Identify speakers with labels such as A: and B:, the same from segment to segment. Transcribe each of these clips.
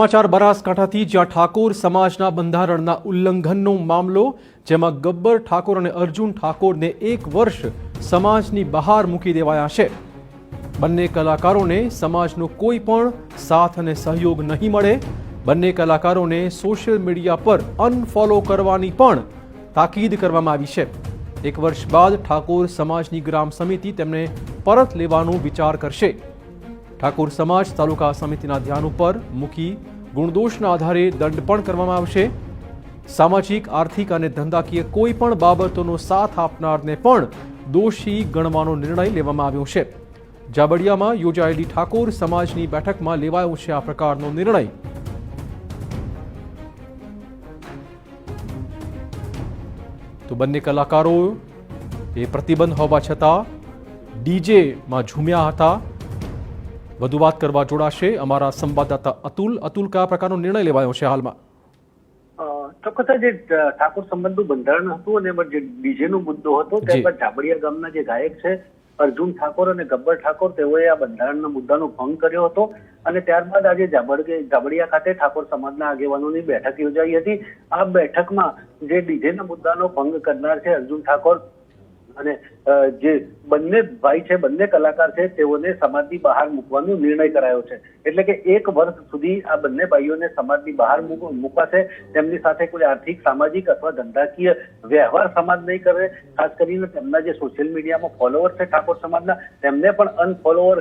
A: સમાચાર બનાસકાંઠાથી જ્યાં ઠાકોર સમાજના બંધારણના ઉલ્લંઘનનો મામલો, જેમાં ગબ્બર ઠાકોર અને અર્જુન ઠાકોરને એક વર્ષ સમાજની બહાર મૂકી દેવાયા છે. બંને કલાકારોને સમાજનો કોઈ પણ સાથ અને સહયોગ નહીં મળે. બંને કલાકારોને સોશિયલ મીડિયા પર અનફોલો કરવાની પણ તાકીદ કરવામાં આવી છે. એક વર્ષ બાદ ઠાકોર સમાજની ગ્રામ સમિતિ તેમને પરત લેવાનો વિચાર કરશે. ઠાકોર સમાજ તાલુકા સમિતિના ધ્યાન ઉપર મૂકી ગુણદોષના આધારે દંડ પણ કરવામાં આવશે. સામાજિક, આર્થિક અને ધંધાકીય કોઈ પણ બાબતોનો સાથ આપનારને પણ દોષી ગણવાનો નિર્ણય લેવામાં આવ્યો છે. જાબડિયામાં યોજાયેલી ઠાકોર સમાજની બેઠકમાં લેવાયો છે આ પ્રકારનો નિર્ણય. તો બંને કલાકારો, એ પ્રતિબંધ હોવા છતાં ડીજેમાં ઝૂમ્યા હતા. વધુ વાત કરવા જોડાશે અમારા સંવાદદાતા અતુલ. અતુલ કયા પ્રકારનો નિર્ણય લેવાયો છે હાલમાં?
B: ચોક્કસ જે ઠાકોર સંબંધનું બંધારણ હતું અને એમાં જે ડીજે નો મુદ્દો હતો ત્યારબાદ જાબડિયા ગામના જે ગાયક છે અર્જુન ઠાકોર અને ગબ્બર ઠાકોર તેઓએ આ બંધારણના મુદ્દાનો ભંગ કર્યો હતો. અને ત્યારબાદ આજે જાબડ જાબડિયા ખાતે ઠાકોર સમાજના આગેવાનોની બેઠક યોજાઈ હતી. આ બેઠકમાં જે ડીજેના મુદ્દાનો ભંગ કરનાર છે અર્જુન ઠાકોર અને જે બંને ભાઈ છે, બંને કલાકાર છે, તેઓને સમાજની બહાર મૂકવાનો નિર્ણય કરાયો છે. એટલે કે એક વર્ષ સુધી આ બંને ભાઈઓને સમાજની બહાર મૂકાશે તેમની સાથે કોઈ આર્થિક, સામાજિક અથવા ધંધાકીય વ્યવહાર સમાજ નહીં કરે. ખાસ કરીને તેમના જે સોશિયલ મીડિયામાં ફોલોવર છે ઠાકોર સમાજના, તેમને પણ અનફોલોઅર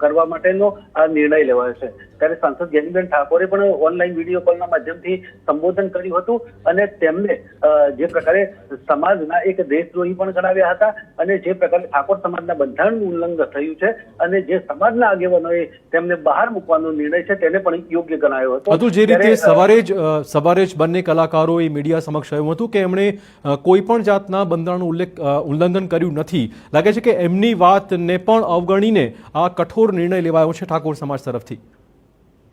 B: કરવા માટેનો આ નિર્ણય લેવાયો છે. ત્યારે સાંસદ જ્ઞાનીબેન ઠાકોરે પણ ઓનલાઈન વીડિયો કોલના માધ્યમથી સંબોધન કર્યું હતું અને તેમને જે પ્રકારે સમાજના એક દેશદ્રોહી પણ ગણાવ્યા હતા અને જે પ્રકારે ઠાકોર સમાજના બંધારણનું ઉલ્લંઘન થયું છે અને જે સમાજના આગેવાનોએ તેમને બહાર મૂકવાનો નિર્ણય છે તેને પણ યોગ્ય ગણાયો હતો.
A: અતુલ જે રીતે સવારે જ સવારે જ બંને કલાકારોએ મીડિયા સમક્ષ આવ્યું હતું કે એમણે કોઈ પણ જાતના બંધારણનું ઉલ્લેખ ઉલ્લંઘન કર્યું નથી. લાગે છે કે એમની વાતને પણ અવગણીને આ કઠોર નિર્ણય લેવાયો છે ઠાકોર સમાજ તરફથી.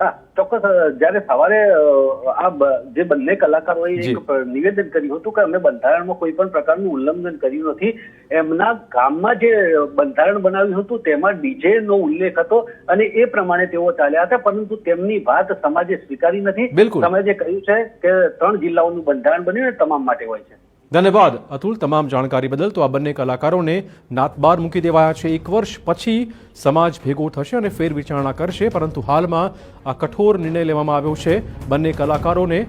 B: હા ચોક્કસ જ્યારે સવારે આ જે બંને કલાકારોએ એક નિવેદન કર્યું હતું કે અમે બંધારણમાં કોઈ પણ પ્રકારનું ઉલ્લંઘન કર્યું નથી એમના ગામમાં જે બંધારણ બનાવ્યું હતું તેમાં ડીજે નો ઉલ્લેખ હતો અને એ પ્રમાણે તેઓ ચાલ્યા હતા પરંતુ તેમની વાત સમાજે સ્વીકારી નથી.
A: બિલકુલ.
B: સમાજે કહ્યું છે કે ત્રણ જિલ્લાઓનું બંધારણ બન્યું ને તમામ માટે હોય છે.
A: ધન્યવાદ. અતુલ, તમામ જાણકારી બદલ તો આ બંને કલાકારોને નાતબાર મૂકી દેવાયા છે. એક વર્ષ પછી સમાજ ભેગો થશે અને ફેર વિચારણા કરશે, પરંતુ હાલમાં આ કઠોર નિર્ણય લેવામાં આવ્યો છે. બંને કલાકારોને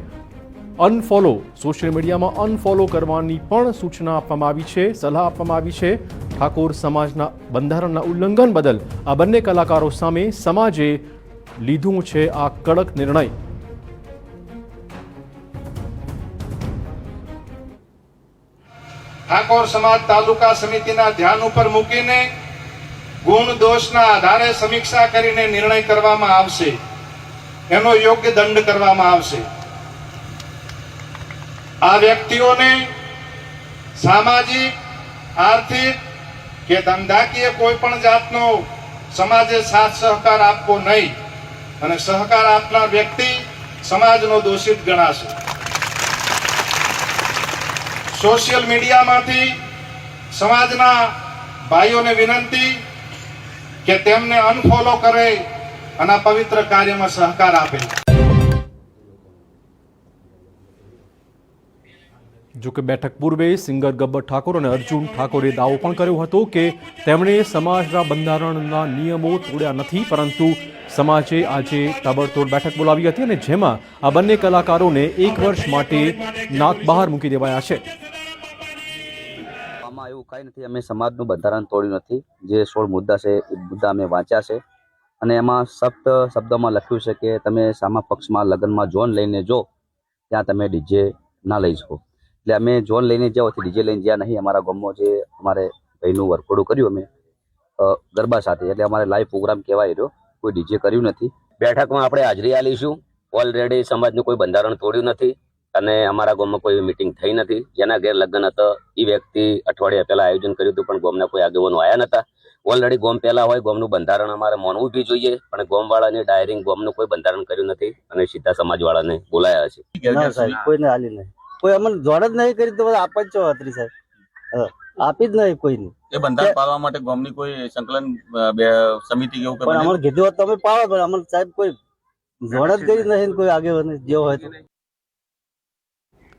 A: અનફોલો સોશિયલ મીડિયામાં અનફોલો કરવાની પણ સૂચના આપવામાં આવી છે, સલાહ આપવામાં આવી છે. ઠાકોર સમાજના બંધારણના ઉલ્લંઘન બદલ આ બંને કલાકારો સામે સમાજે લીધું છે આ કડક નિર્ણય.
C: ઠાકોર સમાજ તાલુકા સમિતિના ધ્યાન ઉપર મૂકીને ગુણ દોષના આધારે સમીક્ષા કરીને નિર્ણય કરવામાં આવશે. એનો યોગ્ય દંડ કરવામાં આવશે. આ વ્યક્તિઓને સામાજિક, આર્થિક કે ધંધાકીય કોઈ પણ જાતનો સમાજે સાથ સહકાર આપવો નહીં. અને સહકાર આપનાર વ્યક્તિ સમાજનો દોષિત ગણાશે. સોશિયલ મીડિયામાંથી સમાજના ભાઈઓને વિનંતી કે તેમને અનફોલો કરે અને આ પવિત્ર કાર્યમાં સહકાર આપે.
A: જો કે બેઠક પૂર્વે સિંગર ગબ્બર ઠાકોર અને અર્જુન ઠાકોરે દાવો પણ કર્યો હતો કે તેમણે સમાજના બંધારણના નિયમો તોડ્યા નથી, પરંતુ સમાજે આજે તાબડતોડ બેઠક બોલાવી હતી અને જેમાં આ બંને કલાકારોને એક વર્ષ માટે નાક બહાર મૂકી દેવાયા છે.
D: આમાં એવું કાંઈ નથી. અમે સમાજનું બંધારણ તોડ્યું નથી. જે સોળ મુદ્દા છે, એ મુદ્દા અમે વાંચ્યા છે. અને એમાં સપ્ત શબ્દોમાં લખ્યું છે કે તમે સામા પક્ષમાં લગ્નમાં જોન લઈને જો, ત્યાં તમે ડીજે ના લઈ શકો. એટલે અમે જોન લઈને જાઓ ડીજે લઈને જ્યાં નહીં, અમારા ગામમાં જે અમારે ભાઈનું વરખોડું કર્યું અમે ગરબા સાથે. એટલે અમારે લાઈવ પ્રોગ્રામ કહેવાય રહ્યો. કોઈ ડીજે કર્યું નથી. બેઠકમાં આપણે હાજરી આલીશું ઓલરેડી સમાજનું કોઈ બંધારણ તોડ્યું નથી. અને અમારા ગામમાં કોઈ મિટિંગ થઈ નથી. જેના ઘેર લગ્ન હતો. એ વ્યક્તિ અઠવાડિયા પહેલા આયોજન કર્યું હતું પણ ગામના કોઈ આગેવાનો આવ્યા નતા. ઓલરેડી ગોમ પહેલા હોય ગોમનું બંધારણ અમારે માનવું બી જોઈએ પણ ગોમવાળાની ડાયરિંગ ગોમનું કોઈ બંધારણ કર્યું નથી અને સીધા સમાજવાળાને બોલાયા છે.
E: કોઈને હાલી નહીં. કોઈ અમને જોડ જ નહીં કરી તો આપ જ છો અત્રી સાહેબ. આપી જ નહીં કોઈને.
F: એ બંધારણ પાળવા માટે ગોમની કોઈ સંકલન બે સમિતિ કેવું
E: પણ? અમને કીધું તમે પાડો પણ અમને સાહેબ કોઈ જોડ જ કરી નથી ને કોઈ આગેવાન જેવો હોય